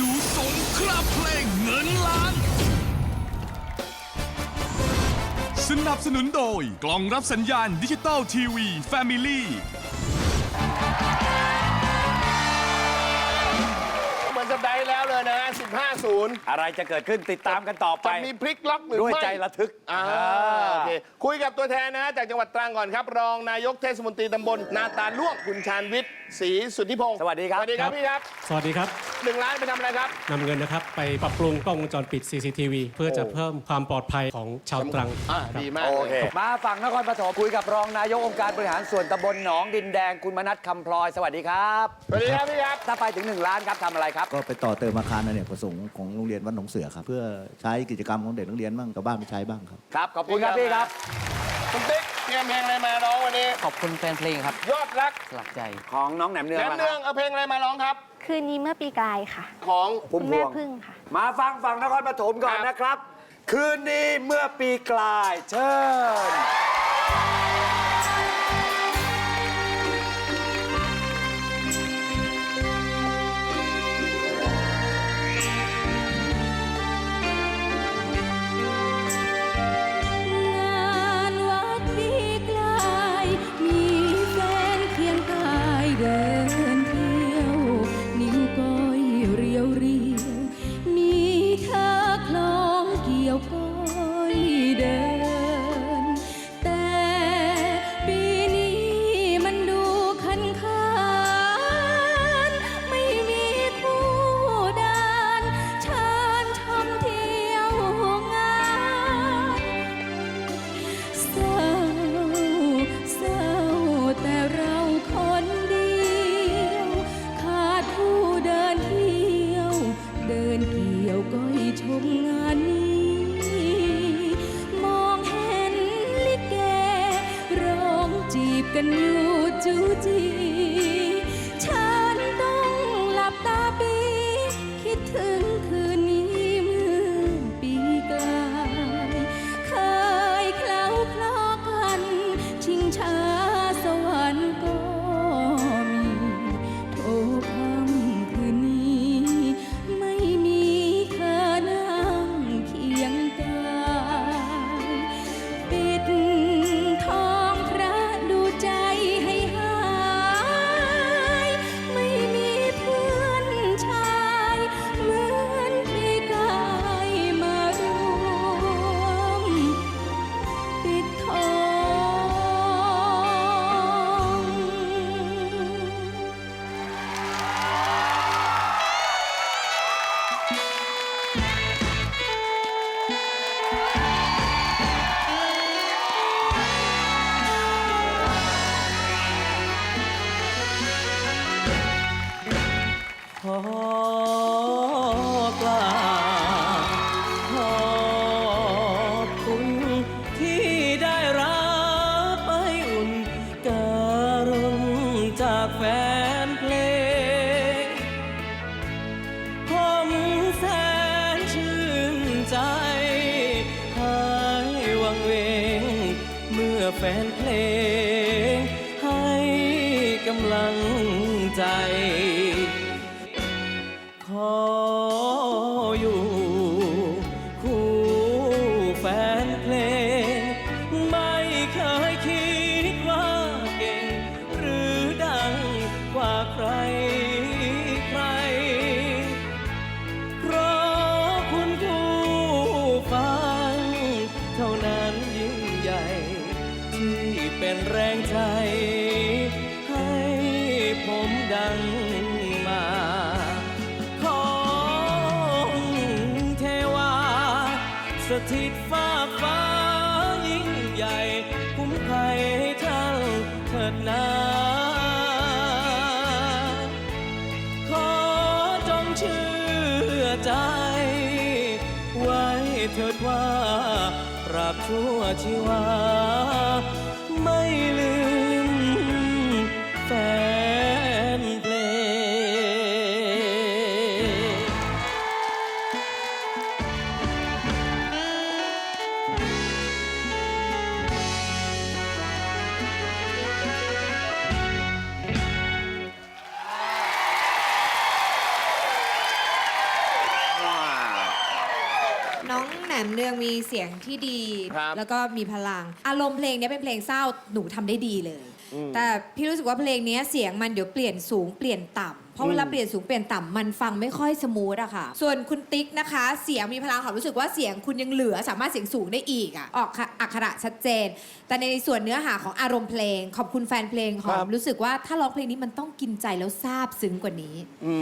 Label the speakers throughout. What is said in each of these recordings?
Speaker 1: ดูสงครามเพลงเงินล้าน สนับสนุนโดยกล่องรับสัญญาณดิจิตอลทีวีแฟมิลี่
Speaker 2: เหมือนสัปดาห์ที่แล้วเลยนะ 15 0
Speaker 3: อะไรจะเกิดขึ้นติดตามกันต่อไป
Speaker 2: จะมีพลิกล็อกหรือ
Speaker 3: ด้วย
Speaker 2: ไม่
Speaker 3: ใจระทึก
Speaker 2: อ่าโอเคคุยกับตัวแทนนะฮะจากจังหวัดตรังก่อนครับ รองนายกเทศมนตรีตำบลนาตาล่วงคุณชาญวิทย์ศรีสุทธิพงศ์
Speaker 3: สวัสดีครับ
Speaker 2: สวัสดีครับพี่ครับ
Speaker 4: สวัสดีครับ
Speaker 2: หนึ่งล้านไปทำอะไรครับ
Speaker 4: นำเงินนะครับไปปรับปรุงกล้องวงจรปิด CCTV เพื่อจะเพิ่มความปลอดภัยของชาวตรัง
Speaker 2: อ่า
Speaker 4: ครับ
Speaker 2: ดีมาก
Speaker 3: โอ
Speaker 2: เลย
Speaker 3: เคมาฝั่งนครปฐมคุยกับรองนายกองค์การบริหารส่วนตำบลหนองดินแดงคุณมนัทคำพลอย สวัสดีครับ
Speaker 2: สวัสดีครับพี่ครับ
Speaker 3: ถ้าไปถึง 1 ล้านครับทำอะไรครับ
Speaker 5: ก็ไปต่อเติมอาคารอเนกประสงค์ของโรงเรียนวัดหนองเสือครับ เพื่อใช้กิจกรรมของเด็กนักเรียนบ้างชาวบ้านไปใช้บ้างครับ
Speaker 3: ครับ ขอบคุณครับพี่ครับ
Speaker 2: คุณติ๊กเต รียมเพลงอะไรมาร้องวันนี้
Speaker 6: ขอบคุณแฟนเพลงครับ
Speaker 2: ยอดรัก
Speaker 6: สลักใจ
Speaker 3: ของน้องแหนมเนือง
Speaker 2: แหนม
Speaker 3: นะค
Speaker 2: เนื
Speaker 3: รั
Speaker 2: อง
Speaker 3: บ
Speaker 2: เอาเพลงอะไรมาร้องครับ
Speaker 7: คืนนี้เมื่อปีกลายค่ะ
Speaker 2: ของ
Speaker 3: พุ่ม
Speaker 7: คุณ
Speaker 3: พ
Speaker 7: แม่
Speaker 3: วง
Speaker 7: พึ่งค่ะ
Speaker 3: มาฟังฝั่งนครปฐมก่อน
Speaker 2: ครับ
Speaker 3: นะครับ คืนนี้เมื่อปีกลายเชิญ
Speaker 8: อยู่ จาก
Speaker 6: แฟนเพลง ผมแสนชื่นใจหายวังเวง เมื่อแฟนเพลง ให้กำลังใจขอ เป็นแรงใจ ให้ผมดังมา ของเทวา สถิตฟ้าฟ้ายิ่งใหญ่ คุ้มภัยให้ท่านเถิดนาขอจงเชื่อใจ ไว้เถิดว่าปราบชั่วชีวา
Speaker 7: น้องแหนมเนืองมีเสียงที่ดี
Speaker 2: ครับ
Speaker 7: แล้วก็มีพลัง อารมณ์เพลงเนี้ยเป็นเพลงเศร้าหนูทำได้ดีเลย แต่พี่รู้สึกว่าเพลงเนี้ยเสียงมันเดี๋ยวเปลี่ยนสูงเปลี่ยนต่ำเพราะเวลาเปลี่ยนสูงเปลี่ยนต่ำมันฟังไม่ค่อยสมูทอะค่ะ ส่วนคุณติ๊กนะคะ เสียงมีพลังค่ะรู้สึกว่าเสียงคุณยังเหลือสามารถเสียงสูงได้อีกอะออกอักขระชัดเจน แต่ในส่วนเนื้อหาของอารมณ์เพลง ขอบคุณแฟนเพลงหอ
Speaker 2: ครั
Speaker 7: ม
Speaker 2: บ
Speaker 7: รู้สึกว่าถ้าร้องเพลงนี้มันต้องกินใจแล้วซาบซึ้งกว่านี้
Speaker 2: อื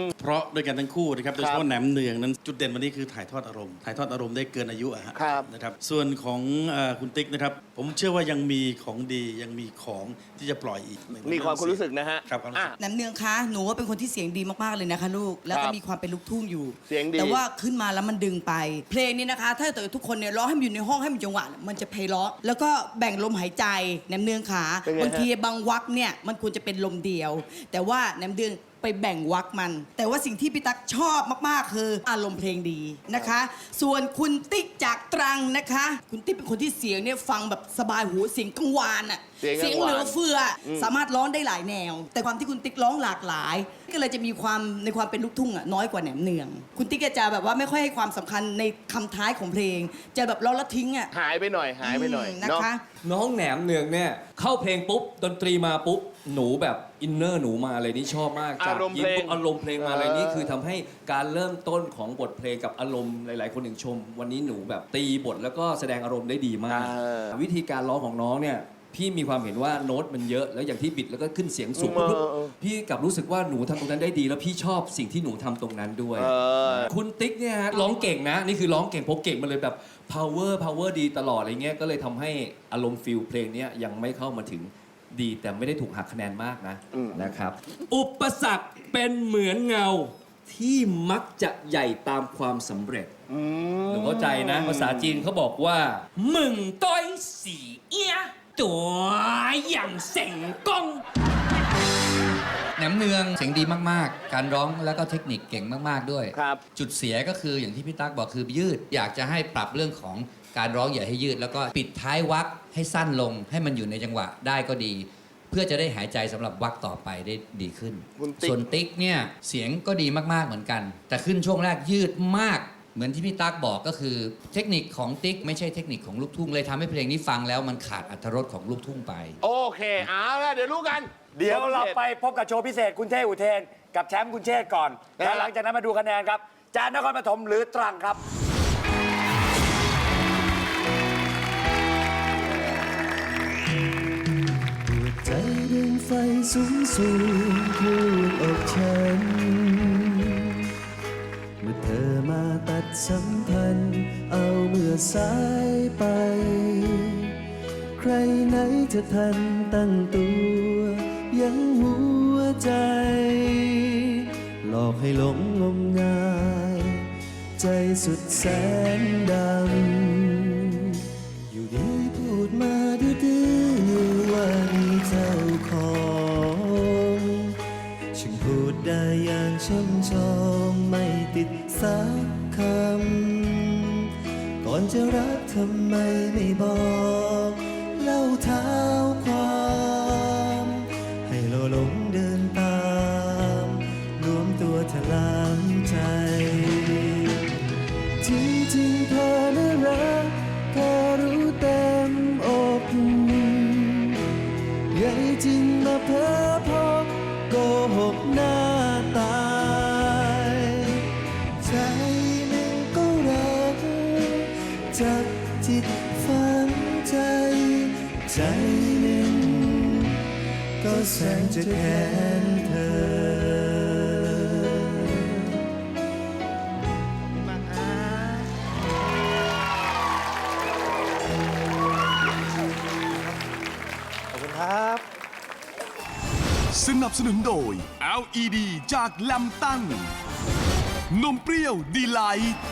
Speaker 2: ม
Speaker 9: เพราะด้วยกันทั้งคู่นะครับโดย
Speaker 2: ค
Speaker 9: เฉ
Speaker 2: รับ
Speaker 9: พาะแหนมเนืองนั้นจุดเด่นวันนี้คือถ่ายทอดอารมณ์ถ่ายทอดอารมณ์ได้เกินอายุอะฮะ
Speaker 2: ครับ
Speaker 9: นะครับส่วนของเอ่อคุณติ๊กนะครับ ผมเชื่อว่ายังมีของดียังมีของที่จะปล่อยอีก
Speaker 2: มีความคุณรู้สึกนะฮะ
Speaker 9: ครับความรู้สึก
Speaker 2: อะ
Speaker 10: แหนมเนืองคะ หนูว่าเป็นคนที่เสียงดีมากๆเลยนะคะลูก แล้ว
Speaker 2: ค
Speaker 10: ก็
Speaker 2: รับ
Speaker 10: มีความเป็นลูกทุ่งอยู่
Speaker 2: เสียงดี
Speaker 10: แต่ว่าขึ้นมาแล้วมันดึงไป เพลงนี้นะคะ ถ้าเกิดทุกคนเนี่ยร้องให้มันอยู่ในห้องให้มันจังหวะเนี่ยมันจะไพเราะแล้วก็แบ่งลมหายใจแหนมเนืองขา
Speaker 2: เป็นไงฮะ
Speaker 10: บางทีบางวักเนี่ยมันควรจะเป็นลมเดียว แต่ว่าแหนมเนือง ไปแบ่งวักมัน แต่ว่าสิ่งที่พี่ตั๊กชอบมากๆ คืออารมณ์เพลงดีนะคะ ส่วนคุณติ๊กจากตรังนะคะ คุณติ๊กเป็นคนที่เสียงเนี่ยฟังแบบสบายหูเสียงกังวานอะ
Speaker 2: เสียงกังวาน
Speaker 10: เสียงเหลือเฟืออสามารถร้องได้หลายแนว แต่ความที่คุณติ๊กร้องหลากหลาย ก็เลยจะมีความในความเป็นลูกทุ่งอะน้อยกว่าแหนมเนือง คุณติ๊กจะแบบว่าไม่ค่อยให้ความสำคัญในคำท้ายของเพลง จะแบบร้องแล้วทิ้งอะ
Speaker 2: หายไปหน่อยหายไปหน่อย
Speaker 10: มนะ
Speaker 2: เนาะ
Speaker 10: คะ
Speaker 11: น้องแหนมเนืองเนี่ยเข้าเพลงปุ๊บ ดนตรีมาปุ๊บ หนูแบบ อินเนอร์หนูมาเลยนี่ชอบมากจาก
Speaker 2: อารมณ์เพลง
Speaker 11: ยิปุ๊บอารมณ์เพลงมาเลย
Speaker 2: เออ
Speaker 11: นี่คือทำให้การเริ่มต้นของบทเพลงกับอารมณ์หลาย ๆ คนถึงชม วันนี้หนูแบบตีบทแล้วก็แสดงอารมณ์ได้ดีมาก
Speaker 2: เออ
Speaker 11: วิธีการร้องของน้องเนี่ยพี่มีความเห็นว่าโน้ตมันเยอะแล้วอย่างที่บิดแล้วก็ขึ้นเสียงสูง
Speaker 2: เออ
Speaker 11: ปุ๊บ
Speaker 2: เออ
Speaker 11: พี่กลับรู้สึกว่าหนูทำตรงนั้นได้ดี แล้วพี่ชอบสิ่งที่หนูทำตรงนั้นด้วย
Speaker 2: เออ
Speaker 11: คุณติ๊กเนี่ยฮะร้องเก่งนะ นี่คือร้องเก่งเพราะเก่งมาเลยแบบ power power ดีตลอดอะไรเงี้ยก็เลยทำให้อารมณ์ฟิลเพลงเนี้ยยังไม่เข้ามาถึง ดีแต่ไม่ได้ถูกหักคะแนนมากนะ
Speaker 2: อืม
Speaker 11: นะครับ อุปสรรคเป็นเหมือนเงาที่มักจะใหญ่ตามความสำเร็จหนูเข้าใจนะ ภาษาจีนเขาบอกว่ามึงต้อยสีเอียตัวอย่างเส็งกง
Speaker 12: แหนมเนืองเสียงดีมาก ๆ การร้องแล้วก็เทคนิคเก่งมาก ๆ ด้วย
Speaker 2: ครับ
Speaker 12: จุดเสียก็คืออย่างที่พี่ตั๊กบอกคือยืด อยากจะให้ปรับเรื่องของ การร้องอย่าให้ยืด แล้วก็ปิดท้ายวักให้สั้นลง ให้มันอยู่ในจังหวะได้ก็ดี เพื่อจะได้หายใจสำหรับวักต่อไปได้ดีขึ้น
Speaker 2: คุณติ๊ก
Speaker 12: ส่วนติ๊กเนี่ยเสียงก็ดีมากๆเหมือนกัน แต่ขึ้นช่วงแรกยืดมากเหมือนที่พี่ตั๊กบอกก็คือ เทคนิคของติ๊กไม่ใช่เทคนิคของลูกทุ่งเลยทำให้เพลงนี้ฟังแล้วมันขาดอรรถรสของลูกทุ่งไป
Speaker 2: โอเคเอาละเดี๋ยวรู้กัน
Speaker 3: เดี๋ยวเรา
Speaker 2: พิศษ
Speaker 3: ไปพบกับโชว์พิเศษคุณเท่อุเทน กับแชมป์คุณเชษฐ์ก่อน
Speaker 2: ครับ
Speaker 3: แล้วหลังจากนั้นมาดูคะแนนครับ จานนครปฐมหรือตรังครับ
Speaker 11: สูงสูงพูดอกฉัน เมื่อเธอมาตัดสัมพันธ์ เอาเมื่อสายไป ใครไหนจะทันตั้งตัว ยังหัวใจ หลอกให้หลงงมงาย ใจสุดแสนดำ ฉันพูดได้อย่างช่ำชองไม่ติดสักคำ ก่อนจะรักทำไมไม่บอก เล่าทาค จิตฝังใจ ใจหนึ่งก็แสนจะแค้นเธอ
Speaker 3: ครับ
Speaker 1: สนับสนุนโดย LED จากแลำตั้งนมเปรี้ยวดีไลท์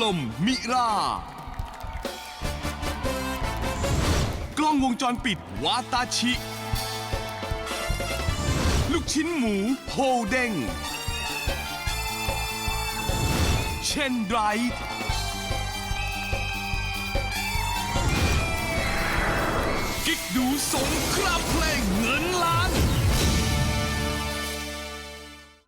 Speaker 1: ลมมิรา กล้องวงจรปิดวาตาชิ ลูกชิ้นหมูโฮเด้งเชนไดร์กิ๊กดูสงครามเพลงเงินล้าน